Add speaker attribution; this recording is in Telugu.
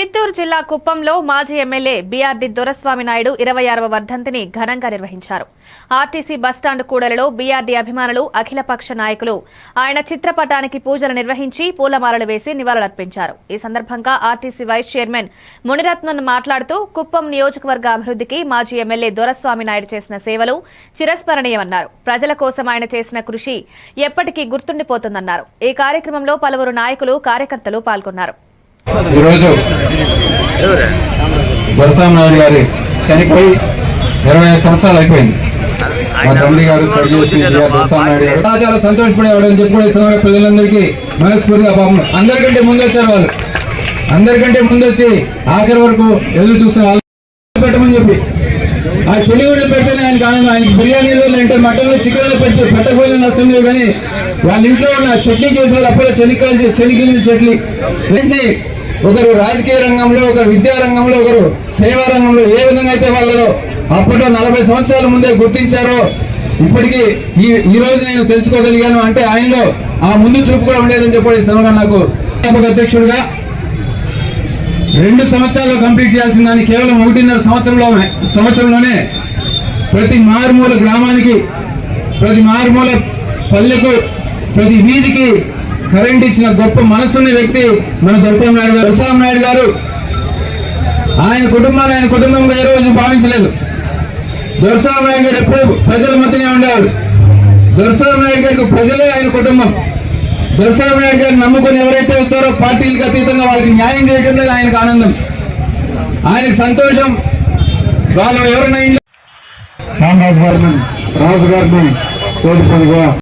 Speaker 1: చిత్తూరు జిల్లా కుప్పంలో మాజీ ఎమ్మెల్యే బీఆర్డి దొరస్వామి నాయుడు ఇరవై ఆరవ వర్ధంతిని ఘనంగా నిర్వహించారు. ఆర్టీసీ బస్టాండ్ కూడలలో బీఆర్డీ అభిమానులు అఖిలపక్ష నాయకులు ఆయన చిత్రపటానికి పూజలు నిర్వహించి పూలమాలలు వేసి నివాళులర్పించారు. ఈ సందర్భంగా ఆర్టీసీ వైస్ చైర్మన్ మునిరత్నం మాట్లాడుతూ కుప్పం నియోజకవర్గ అభివృద్ధికి మాజీ ఎమ్మెల్యే దొరస్వామి నాయుడు చేసిన సేవలు చిరస్మరణీయమన్నారు. ప్రజల కోసం ఆయన చేసిన కృషి ఎప్పటికీ గుర్తుండిపోతుందన్నారు. ఈ కార్యక్రమంలో పలువురు నాయకులు కార్యకర్తలు పాల్గొన్నారు.
Speaker 2: ఈరోజు దొరసాం గారి చనిపోయి ఇరవై ఐదు సంవత్సరాలు అయిపోయింది. మా తండ్రి గారు చాలా సంతోషపడేవాడు అని చెప్పి కూడా ఈ సమయంలో ప్రజలందరికీ మనస్ఫూర్తిగా పాపం. అందరికంటే ముందు వచ్చారు వాళ్ళు. అందరికంటే ముందు వచ్చి ఆఖరి వరకు ఎదురు చూస్తున్న వాళ్ళు. పెట్టమని చెప్పి. ఆ చెలిగూడ కూడా పెడితేనే ఆయనకి ఆనందం ఆయనకి బిర్యానీలు లేదంటే మటన్లు చికెన్లు పెట్టి పెట్టకపోయినా నష్టం లేదు కానీ వాళ్ళ ఇంట్లో ఉన్న చట్నీ చేసేవాళ్ళు అప్పుడే చెనిక్కాయలు చెనిగిన చట్నీ. వెంటనే ఒకరు రాజకీయ రంగంలో ఒకరు విద్యా రంగంలో ఒకరు సేవా రంగంలో ఏ విధంగా అయితే వాళ్ళలో అప్పట్లో నలభై సంవత్సరాల ముందే గుర్తించారో ఇప్పటికీ ఈ ఈ రోజు నేను తెలుసుకోగలిగాను అంటే ఆయనలో ఆ ముందు చూపు కూడా ఉండేదని చెప్పి ఈ నాకు అధ్యక్షుడిగా రెండు సంవత్సరాల్లో కంప్లీట్ చేయాల్సిన దాన్ని కేవలం ఒకటిన్నర సంవత్సరంలో సంవత్సరంలోనే ప్రతి మారుమూల గ్రామానికి ప్రతి మారుమూల పల్లెకు ప్రతి వీధికి కరెంట్ ఇచ్చిన గొప్ప మనసున్న వ్యక్తి మన దొరసాం నాయుడు గారు. దొరసాం నాయుడు గారు ఆయన కుటుంబాన్ని ఆయన కుటుంబంగా ఏ రోజు భావించలేదు. దొరసాం నాయుడు గారు ఎప్పుడు ప్రజల మధ్యనే ఉండేవాడు. దొరసాం నాయుడు గారికి ప్రజలే ఆయన కుటుంబం. దొరసాం నాయుడు గారిని నమ్ముకొని ఎవరైతే వస్తారో పార్టీలకు అతీతంగా వాళ్ళకి న్యాయం చేయడంలో ఆయనకు ఆనందం. ఆయనకు సంతోషం. వాళ్ళు ఎవరైనా ఇంట్లో గారిని రాజు గారిని కోరుకోగా